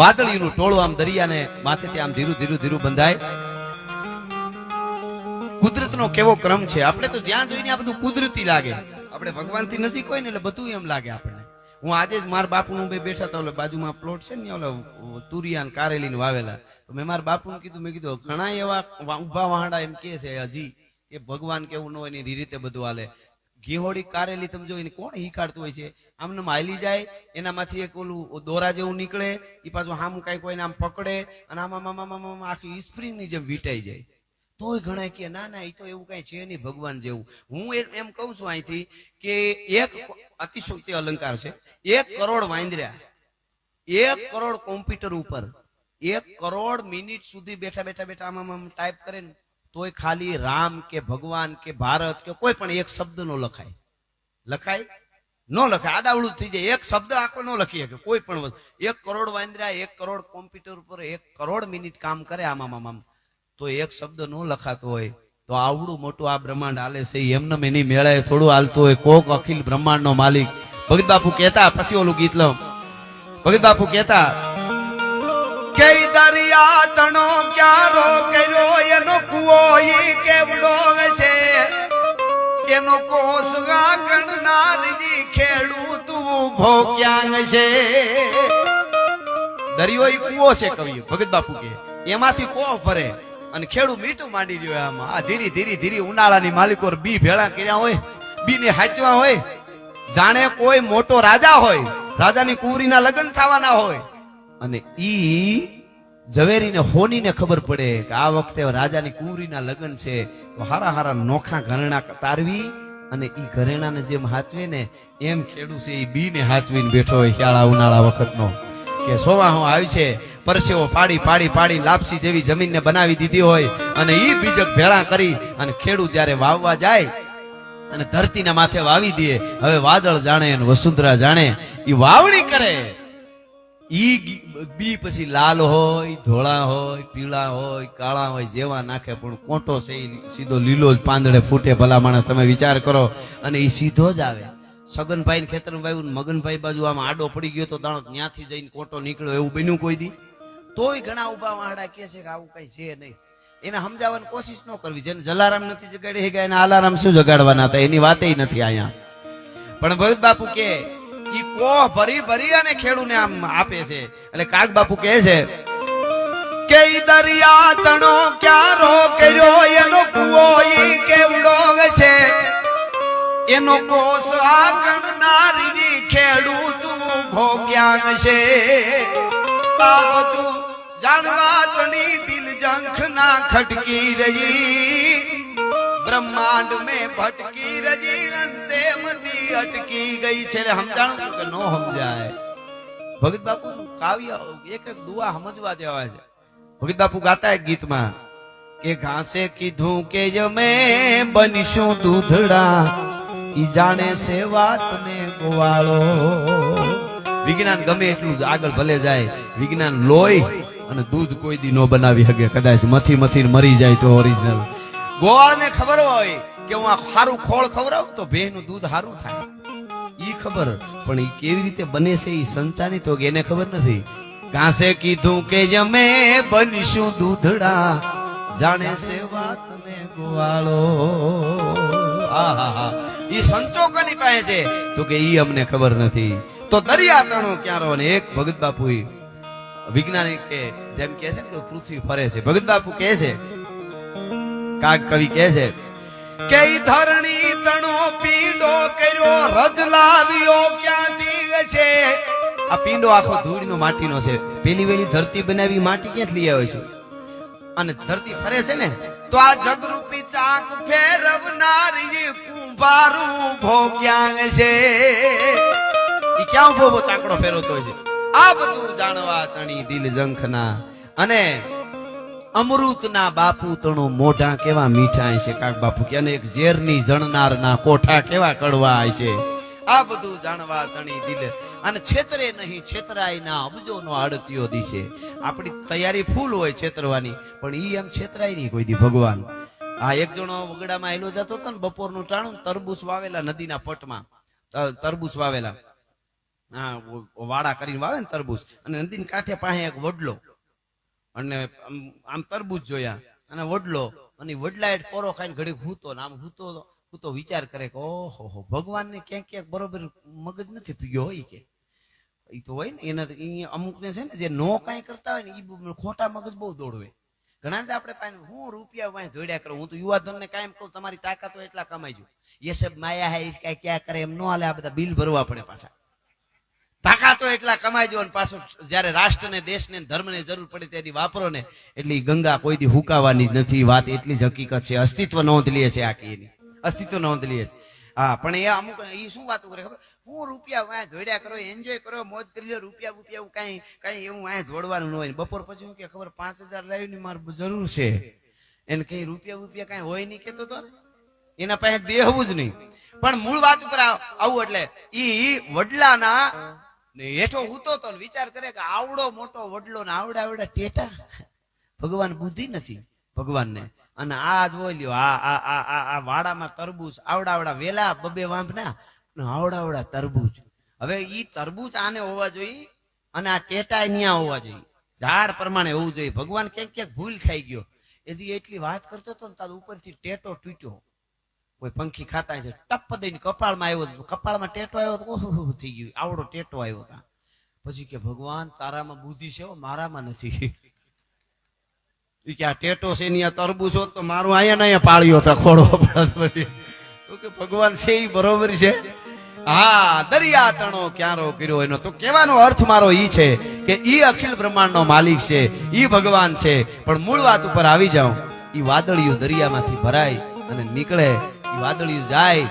વાદળીનું ટોળું આમ દરિયાને માથેથી આમ ધીરું ધીરું ધીરું બંધાય. કુદરતનો કેવો ક્રમ છે? આપણે તો જ્યાં જોઈને આ બધું કુદરતી લાગે. આપણે ભગવાનથી નજીક હોય ને એટલે બધું એમ લાગે આપણને. હું આજે જ મારા બાપુનું બે બેઠા હતા, ઓલે બાજુમાં પ્લોટ છે ને ઓલો તુરિયાન ને કારેલી ને વાવેલા. તો મેં મારા બાપુનું કીધું, મેં કીધું, ઘણા એવા ઊભા વાહડા એમ કે છે હજી, કે ભગવાન કેવું ન હોય એની રીતે બધું હાલે. ઘીહોડી કારેલી તમે જો એને કોણ હિકાડતું હોય છે? આમને હાલી જાય, એનામાંથી એક ઓલું દોરા જેવું નીકળે એ પાછું હામ કઈ કોઈને આમ પકડે, અને આમાં આમાં આમાં આખી સ્પ્રિંગની જેમ વીટાઈ જાય. તોય ઘણા કે ના ના એ તો એવું કઈ છે નહીં ભગવાન જેવું. હું એમ કહું છું અહીંથી કે એક અતિશોક્તિ અલંકાર છે. એક કરોડ વાંદર્યા, એક કરોડ કોમ્પ્યુટર ઉપર, એક કરોડ મિનિટ સુધી બેઠા બેઠા બેઠા આમ ટાઈપ કરે ને તોય ખાલી રામ કે ભગવાન કે ભારત કે કોઈ પણ એક શબ્દ નો લખાય. લખાય? ન લખાય. આડાવડું થઈ જાય. એક શબ્દ આખો ન લખી શકે. કોઈ પણ વસ્તુ. એક કરોડ વાંદરા, એક કરોડ કોમ્પ્યુટર ઉપર એક કરોડ મિનિટ કામ કરે આમાં, આમ તો એક શબ્દ ન લખાતો હોય, તો આવડું મોટું આ બ્રહ્માંડ હાલે છે. એમને એની મેળાએ થોડું હાલતું હોય. કોક અખિલ બ્રહ્માંડ નો માલિક. ભગત બાપુ કહેતા, પછી ઓલું ગીત લઉં. ભગત બાપુ કહેતા કે દરિયા તણો ક્યારો કર્યો? એનો કુવો ઈ કેવડો છે એનો કોસ ગણનારજી ખેડૂત ઊભો ક્યાં છે? દરિયો ઈ કુવો છે કવિ, ભગત બાપુ કે એમાંથી કો ભરે? અને ખેડૂત મીઠું માંડી રહ્યો આમાં. આ ધીરી ધીરી ધીરી ઉનાળાની માલિકો બી ભેળા કર્યા હોય બી ને હાચવા હોય. જાણે કોઈ મોટો રાજા હોય, રાજાની કુંવરીના લગ્ન થવાના હોય. અને ઈ ઝવેરીને, હોનીને ખબર પડે કે આ વખતે રાજાની કુંવરીના લગ્ન છે. તો હારા હારા નોખા ઘરેણા તારવી અને ઈ ઘરેણાને જેમ હાચવે ને એમ ખેડૂત છે ઈ બીને હાચવીને બેઠો હોય શાળા ઉનાળા વખતનો. કે સોવા હું આવી છે, પરસેવો પાડી પાડી પાડી, લાપસી જેવી જમીનને બનાવી દીધી હોય અને ઈ બીજક ભેળા કરી અને ખેડૂત જ્યારે વાવવા જાય અને ધરતીના માથે વાવી દે, હવે વાદળ જાણે અને વસુંધરા જાણે ઈ વાવણી કરે. ઈ બી પછી લાલ હોય, ધોળા હોય, પીળા હોય, કાળા હોય, જેવા નાખે, પણ કોટો છે સીધો લીલો જ પાંદડે ફૂટે ભલા માણસ. તમે વિચાર કરો, અને એ સીધો જ આવે. સગનભાઈ ને ખેતર વાવ્યું મગનભાઈ બાજુ આમ આડો પડી ગયો તો દાણો ત્યાંથી જઈને કોટો નીકળ્યો, એવું બન્યું કોઈ દી? તોય ઘણા ઊભા વાહડા કે છે કે આવું કઈ છે નહીં. એને સમજાવવાની કોશિશ ન કરવી. જેને જલારામ નથી જગાડી ગયા એને આલારામ શું જગાડવાના હતા? એની વાતે નથી અહીંયા. પણ ભગત બાપુ કે ઈ કોહ ભરી ભરી અને ખેડૂને આમ આપે છે. એટલે કાગ બાપુ કહે છે, કે દરિયા તણો ક્યારો કર્યો? એનો કુવો ઈ કેવડો છે એનો કોસ આગળ નારી ખેડૂત ઊભો ક્યાં છે આ જાણવા તણી દિલ જંખ ના ખટકી રહી. બ્રહ્માંડ મેં ભટકી રજી અટકી ગઈ છે સમજાણું કે ન સમજાય? ભગત બાપુ કાવ્ય એક એક દુઆ સમજવા જેવા છે. ભગત બાપુ ગાતા એક ગીતમાં, કે ઘાસે કીધું કે જમે બનીશું દૂધડા, ઈ જાણે છે વાત ને ગોવાળો. વિજ્ઞાન ગમે એટલું આગળ ભલે જાય, વિજ્ઞાન લોહી અને દૂધ કોઈ દી નો બનાવી શકે. કદાચ મથી મથી મરી જાય તો ઓરિજિનલ ગોવાળને ખબર હોય કે હું આ સારું ખોળ ખવડાવું તો ભેહનું દૂધ સારું થાય. ઈ ખબર, પણ ઈ કેવી રીતે બને છે ઈ સંચાની તો એને ખબર નથી. કાંસે કીધું કે જમે બનીશું દૂધડા. જાણે છે વાત ગોવાળો. આહા ઈ સંચો કોની પાસે છે? તો કે ઈ અમને ખબર નથી. તો દરિયા તણો ક્યારો ને એક ભગત બાપુ વિજ્ઞાનિક કે જેમ કે છે ને કે પૃથ્વી ફરે છે. ભગત બાપુ કહે છે, કાગ કવિ કહે છે કે ધરણી તણો પીંડો કર્યો, રજ લાવ્યો ક્યાંથી છે આ પીંડો આખો ધૂળનો માટીનો છે. પેલી વેલી ધરતી બનાવી, માટી ક્યાંથી લઈ આવે છે? અને ધરતી ફરે છે ને, તો આ જગરૂપી ચાક ફેરવનારી કુંભારું ઊભો ક્યાં છે એ ક્યાં ઊભો ચાકડો ફેરવતો છે? આ બધું જાણવા તણી દિલ જંખના અને અમૃતના બાપુ તણો મોઢા કેવા મીઠા છે? કાક બાપુ કે અને એક ઝેરની જણનારના કોઠા કેવા કડવા છે? આ બધું જાણવા તણી દિલે. અને છેતરે નહીં, છેતરાય ના અબજો નો આડતીઓ દિશે. આપણી તૈયારી ફૂલ હોય છેતરવાની, પણ ઈ એમ છેતરાય નહીં કોઈ દી ભગવાન. આ એક જણો વગડામાં હેલો જતો હતો ને, બપોરનું ટાણું, તરબૂચ વાવેલા નદીના પટમાં. તરબૂચ વાવેલા. હા વાડા કરીને વાવે ને તરબૂચ. અને નદીની કાંઠે પાસે એક વડલો. અને આમ તરબૂજ જોયા. અને વડલો, અને વડલા એટ કોરો ખાઈને ઘડીક હૂતો, ને આમ હૂતો હૂતો વિચાર કરે કે, ઓહો, હો ભગવાન ને ક્યાંક ક્યાંક બરોબર મગજ નથી પીયો હોય કે. એ તો હોય ને, એના અમુક ને છે ને, જે નો કાંઈ કરતા હોય ને એ ખોટા મગજ બહુ દોડવે. ઘણા જ આપણે પાસે હું રૂપિયા વાંચ જોડ્યા કરું? હું તો યુવાધન ને કાયમ કહું, તમારી તાકાત એટલા કમાઈ જો એ માયા હે ઇસકા ક્યાં કરે? એમ નો હાલે, આ બધા બિલ ભરવા પડે પાછા. તાકાતો એટલા કમાઈજો અને પાછું જ્યારે રાષ્ટ્રને, દેશને, ધર્મને જરૂર પડે ત્યારે વાપરો ને, એટલે ગંગા કોઈ દી હુકાવાની નથી. વાત એટલી જ હકીકત છે. અસ્તિત્વ નોંધ લે છે આખી એની. અસ્તિત્વ નોંધ લે છે. હા, પણ એ અમુક એ શું વાતો કરે ખબર? હું રૂપિયા વાંહે દોડ્યા કરો એન્જોય કરો, મોજ કરી લો રૂપિયા રૂપિયા એવું કાંઈ કાંઈ એવું વાંહે દોડવાનું ન હોય. બપોર પછી હું કે ખબર, પાંચ હજાર લાવીને મારે જરૂર છે. એને કઈ રૂપિયા રૂપિયા કાંઈ હોય નહીં કેતો તો એના પાસે બેહવું જ નહીં. પણ મૂળ વાત ઉપર આવું એટલે ઈ વડલાના ને હેઠો હૂતો તો વિચાર કરે કે આવડો મોટો વડલો ને આવડે આવડે ટેટા. ભગવાન બુદ્ધિ નથી ભગવાનને. અને આ જોઈ લ્યો, આ આ આ આ આ વાડામાં તરબૂચ, આવડા આવડા વેલા બબે વાંભના આવડા આવડા તરબૂચ. હવે ઈ તરબૂચ આને હોવા જોઈએ અને આ ટેટા ન્યા હોવા જોઈએ. ઝાડ પ્રમાણે હોવું જોઈએ. ભગવાન ક્યાંક ક્યાંક ભૂલ ખાઈ ગયો. એજી એટલી વાત કરતો હતો ને તાર ઉપરથી ટેટો તૂટ્યો. કોઈ પંખી ખાતા છે, ટપ દઈને કપાળમાં આવ્યો કપાળમાં ટેટો આવ્યો ઓહો થઈ ગયું, આવડો ટેટો આવ્યો હતા પછી કે, ભગવાન, તારામાં બુદ્ધિ છે મારામાં નથી. કે, આ ટેટો છે ને આ તરબૂચ તો મારું અહીંયા અહીંયા પાળ્યો હતા ખોડો કે, ભગવાન છે એ બરોબર છે. હા, દરિયા તણો ક્યારો કર્યો એનો. તો કહેવાનો અર્થ મારો ઈ છે કે ઈ અખિલ બ્રહ્માંડનો માલિક છે, ઈ ભગવાન છે, પણ મૂળ વાત ઉપર આવી જાઉં, ઈ વાદળીઓ દરિયામાંથી ભરાય અને નીકળે વાદળિયું જાય.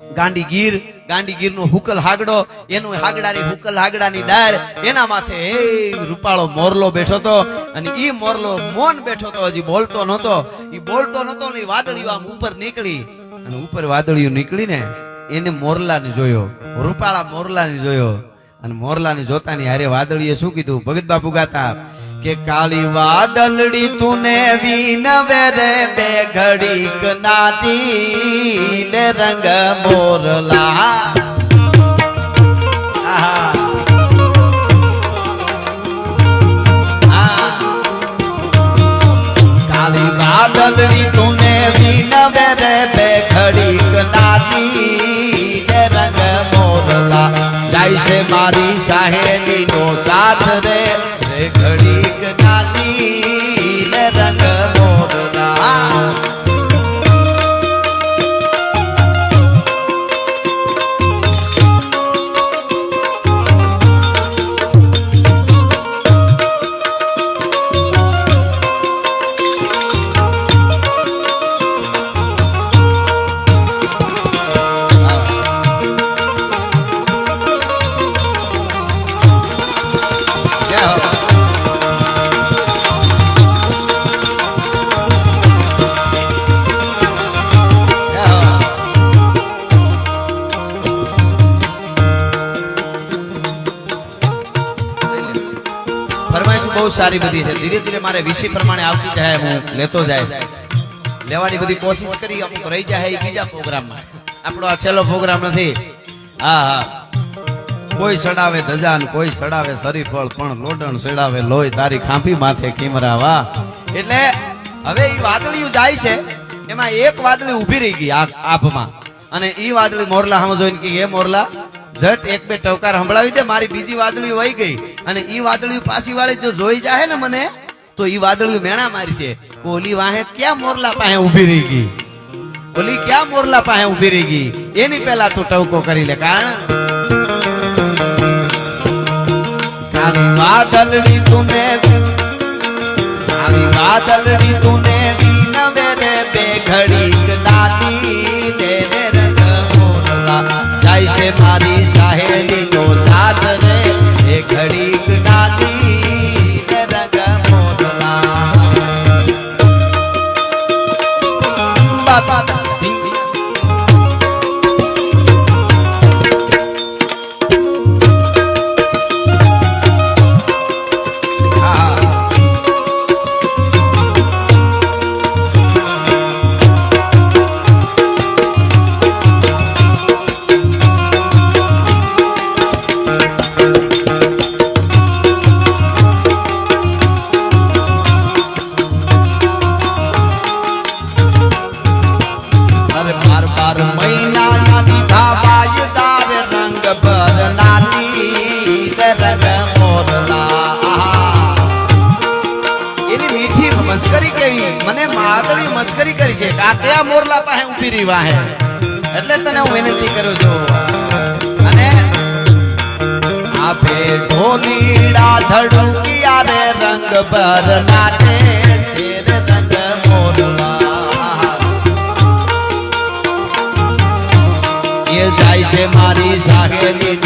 ગાંડી ગીર ગાંડી ગીર નો હુકલ હાગડો, એનું હાગડાની હુકલ હાગડાની દાળ એના માથે એ રૂપાળો મોરલો બેઠો તો અને ઈ મોરલો મોન બેઠો તો હજી બોલતો નતો ઈ બોલતો નતો ને વાદળિયું આમ ઉપર નીકળી. અને ઉપર વાદળિયું નીકળીને એને મોરલાને જોયો. રૂપાળા મોરલાને જોયો. અને મોરલાને જોતાની હારે વાદળીએ શું કીધું? ભગત બાપુ ગાતા કે કાળી વાદળડી તુને વીનવે રે બે ઘડીક નાચી ને રંગ મોરલા. કાળી વાદળડી તુને વીનવે રે બે ઘડીક નાચી ને રંગ મોરલા. જાય છે મારી સાહેબી નો સાથ રે રે સારી બધી છે. ધીરે ધીરે મારે વીસી પ્રમાણે આવતી જાય, હું લેતો જાય. લેવાની બધી કોશિશ કરી, અમુક રહી જાય બીજા પ્રોગ્રામમાં. આપણો આ છેલ્લો પ્રોગ્રામ નથી. હા હા. કોઈ સડાવે ધજાન, કોઈ સડાવે સરીફળ પણ લોડણ સડાવે લોહી, તારી ખાંભી માથે કિમરાવા એટલે હવે એ વાદળિયું જાય છે, એમાં એક વાદળી ઊભી રહી ગઈ આભમાં. અને એ વાદળી મોરલા સામે જોઈને કે મોરલા ઝટ એક બે ટવકાર સંભળાવી દે, મારી બીજી વાદળી વહી ગઈ. અને ઈ વાદળી પાછી વાળી જો જોઈ જાય ને મને, તો ઈ વાદળી મેણા મારશે. ઓલી વાહે ક્યાં મોરલા પાસે ઊભી રહી ગઈ? ઓલી ક્યાં મોરલા પાસે ઊભી રહી ગઈ? એની પહેલા તું ટવકો કરી લે કારણ વાદળી તું કાળી વાદળડી માદળી મસ્કરી કરી છે. આ મોરલા પાસે ઊભી રહી વાહે. એટલે તને હું વિનંતી કરું છું. અને આપે ઢોલીડા ધડુકિયા રે રંગ પર નાચે શેર રંગ મોરલા. એ જાય છે મારી સાહેલી